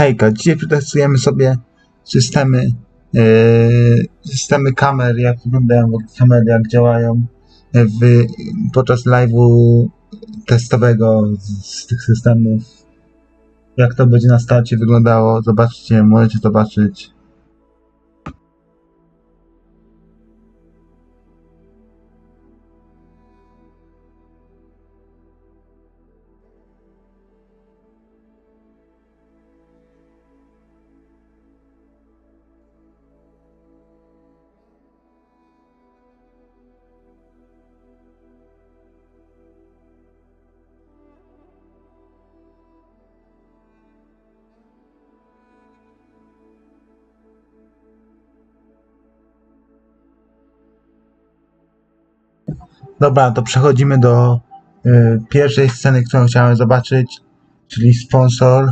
Hejka, dzisiaj przetestujemy sobie systemy, e, systemy kamer, jak wyglądają kamery, jak działają w, podczas live'u testowego z, z tych systemów. Jak to będzie na starcie wyglądało, zobaczcie, możecie zobaczyć. Dobra, to przechodzimy do y, pierwszej sceny, którą chciałem zobaczyć, czyli sponsor.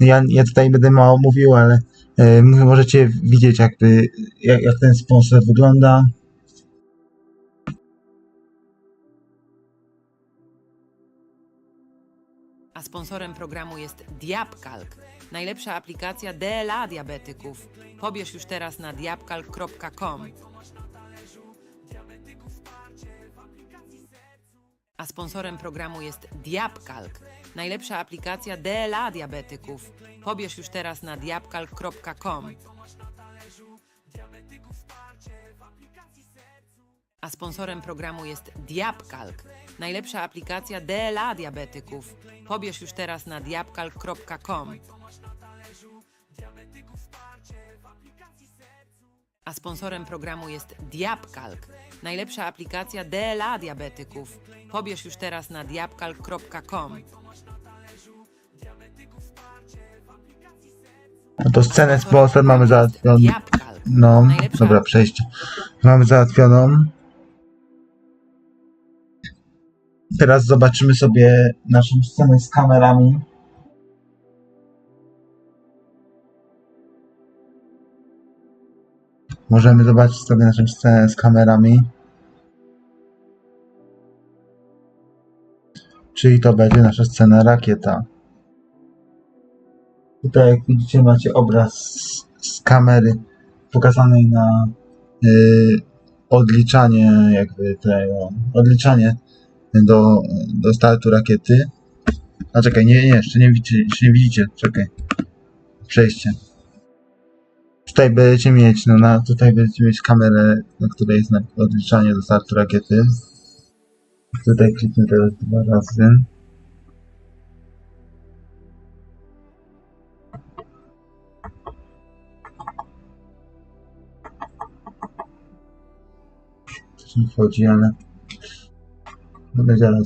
Ja, ja tutaj będę mało mówił, ale y, możecie widzieć jakby jak, jak ten sponsor wygląda. A sponsorem programu jest Diabkalk, najlepsza aplikacja DLA diabetyków. Pobierz już teraz na diabkalk.com. sponsorem programu jest Diabkalk, najlepsza aplikacja DLA diabetyków. Pobierz już teraz na diabkalk.com. A sponsorem programu jest Diabkalk, najlepsza aplikacja DLA diabetyków. Pobierz już teraz na diabkalk.com. A sponsorem programu jest Diabkalk, najlepsza aplikacja DLA diabetyków. Pobierz już teraz na diabkalk.com. No to scenę sponsor mamy załatwioną. No, najlepsza dobra, przejście. Mamy załatwioną. Teraz zobaczymy sobie naszą scenę z kamerami. Możemy zobaczyć sobie naszą scenę z kamerami. Czyli to będzie nasza scena rakieta. Tutaj jak widzicie macie obraz z, kamery pokazanej na y, odliczanie jakby tego, odliczanie do, do startu rakiety. A czekaj, nie, nie, jeszcze nie widzicie, jeszcze nie widzicie, czekaj. Przejście. Tutaj będziecie mieć, no na, tutaj będziecie mieć kamerę, na której jest odliczanie do startu rakiety. Tutaj kliknę teraz dwa razy. Mi wchodzi, ale będę działać.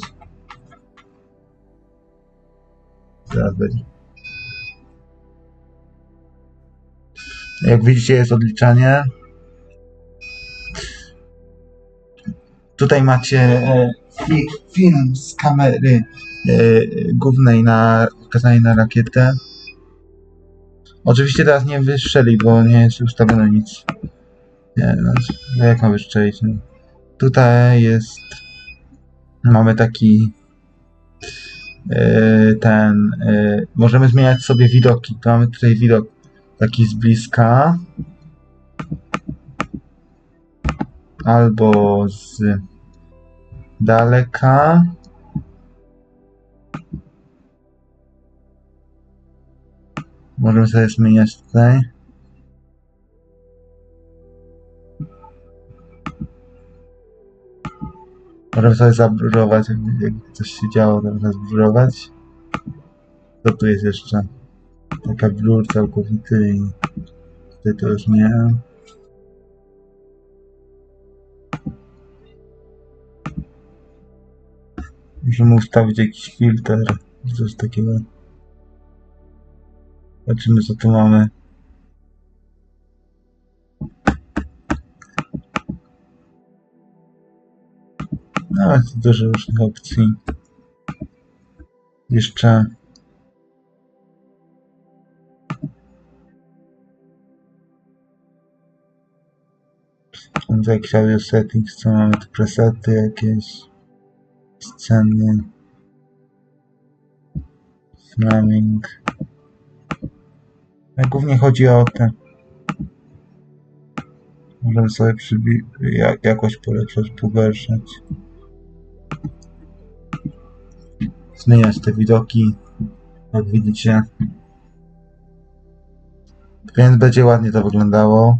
Zaraz będzie. Jak widzicie jest odliczanie. Tutaj macie e, film z kamery e, głównej na pokazanej na rakietę. Oczywiście teraz nie wystrzeli, bo nie jest ustawione nic. Nie, no, no jak ma wystrzelić? No. Tutaj jest. Mamy taki. e, ten. e, możemy zmieniać sobie widoki. To mamy tutaj widok taki z bliska. Albo z daleka. Możemy sobie zmieniać tutaj. Możemy sobie zablurować, jakby, coś się działo, to można zblurować. Co tu jest jeszcze? Taka blur całkowity i tutaj to już nie. Możemy ustawić jakiś filtr, coś takiego. Zobaczymy co tu mamy. No, jest dużo różnych opcji. Jeszcze tu jakieś audio settings, co mamy tu presety jakieś, sceny, framing, Ale Głównie chodzi o te. Możemy sobie jak, jakoś polepszać, pogarszać. Zmieniać te widoki, jak widzicie. Więc będzie ładnie to wyglądało.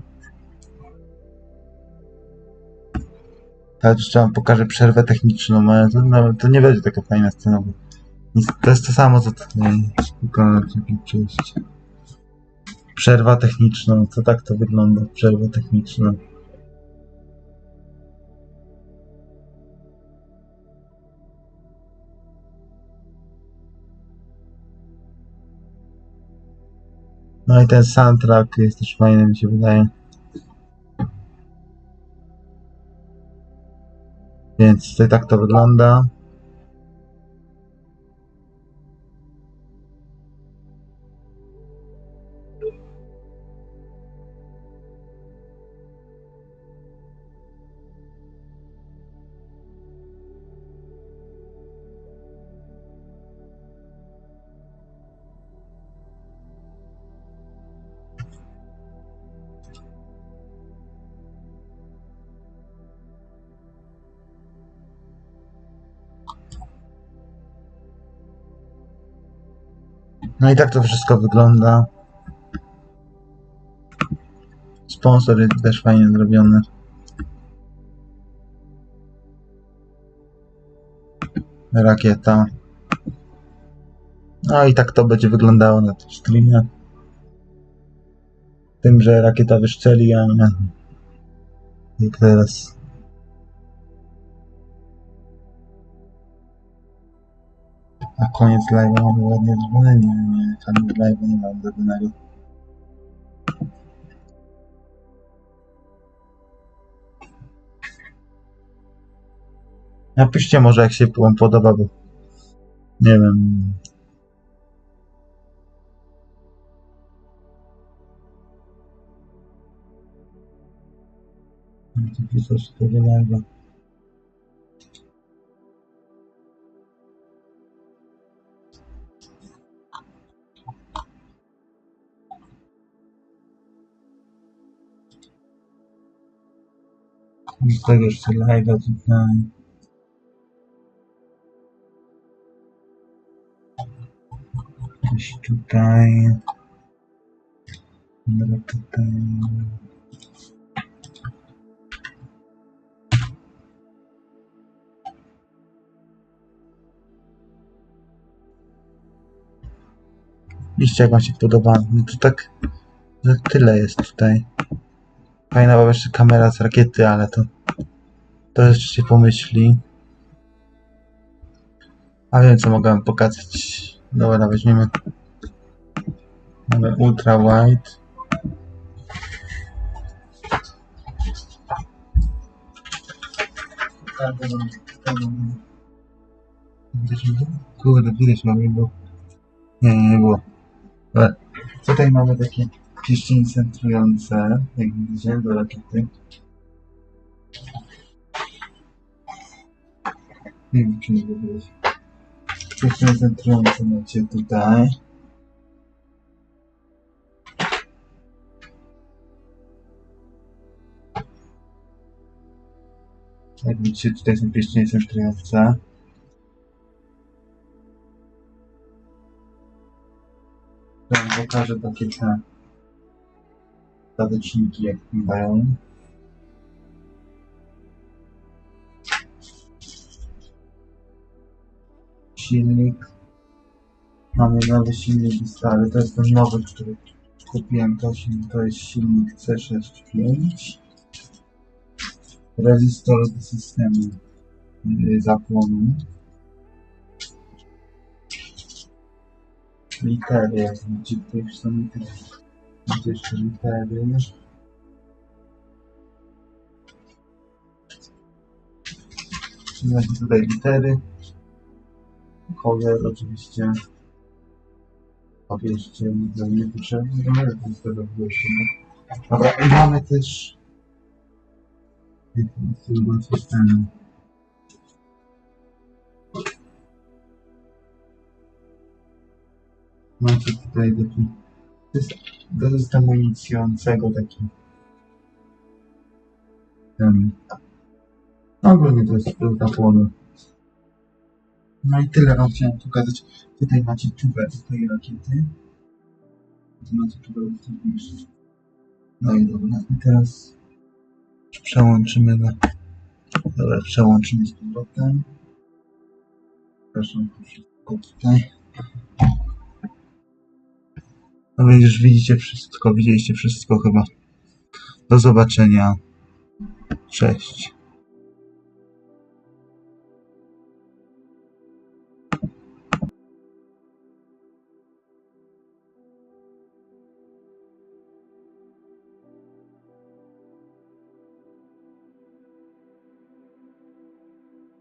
Teraz jeszcze wam pokażę przerwę techniczną, ale to, no, to nie będzie taka fajna scena. To jest to samo, co tutaj części. Przerwa techniczna, to tak to wygląda, przerwa techniczna. No i ten soundtrack jest też fajny, mi się wydaje. Więc tutaj tak to wygląda. No i tak to wszystko wygląda. Sponsor jest też fajnie zrobiony. Rakieta. No i tak to będzie wyglądało na tym streamie. Tym, że rakieta wyszczeli, a jak teraz. A koniec live'a mamy ładnie zrobiony? Nie, koniec live'a nie mam zrobionego. Napiszcie może jak się wam podoba, bo nie wiem. Pisać tego live'a. Tego jeszcze live'a tutaj. Gdzieś tutaj. Dobra, tutaj. Piszcie jak wam się podoba. No to tak że tyle jest tutaj. Fajna była jeszcze kamera z rakiety, ale to jeszcze się pomyśli. A wiem co mogę wam pokazać. Dobra, weźmiemy. Mamy ultra wide. Kurde, widać mamy, bo... Nie, nie, nie było. Dobra. Tutaj mamy takie pierścienie centrujące, jak widzicie, do rakiety. Nie wiem, czy nie widać. Pierścienie centrujące macie tutaj. Jak widzicie, tutaj są pierścienie centrujące. To wam pokażę takie te zadeczniki, jak wyglądają. Silnik. Mamy nowy silnik i stary. To jest ten nowy, który kupiłem. To, to jest silnik C65. Rezystor do systemu yy, zapłonu. Litery, jak widzicie, tutaj są litery. Gdzie jeszcze litery? Macie tutaj litery. Kolor oczywiście. Powieście, nie nie potrzebne. No ale tego wieści. Dobra, i mamy też systemu. Macie tutaj taki do systemu inicjującego taki. Um, ogólnie to jest do zapłonu. No i tyle wam chciałem pokazać. Tutaj macie tubę z tej rakiety. Tu macie tubę jeszcze. No i dobra, i teraz przełączymy na... Dobra, przełączymy z powrotem. Proszę, wszystko tutaj. No więc już widzicie wszystko, widzieliście wszystko chyba. Do zobaczenia. Cześć.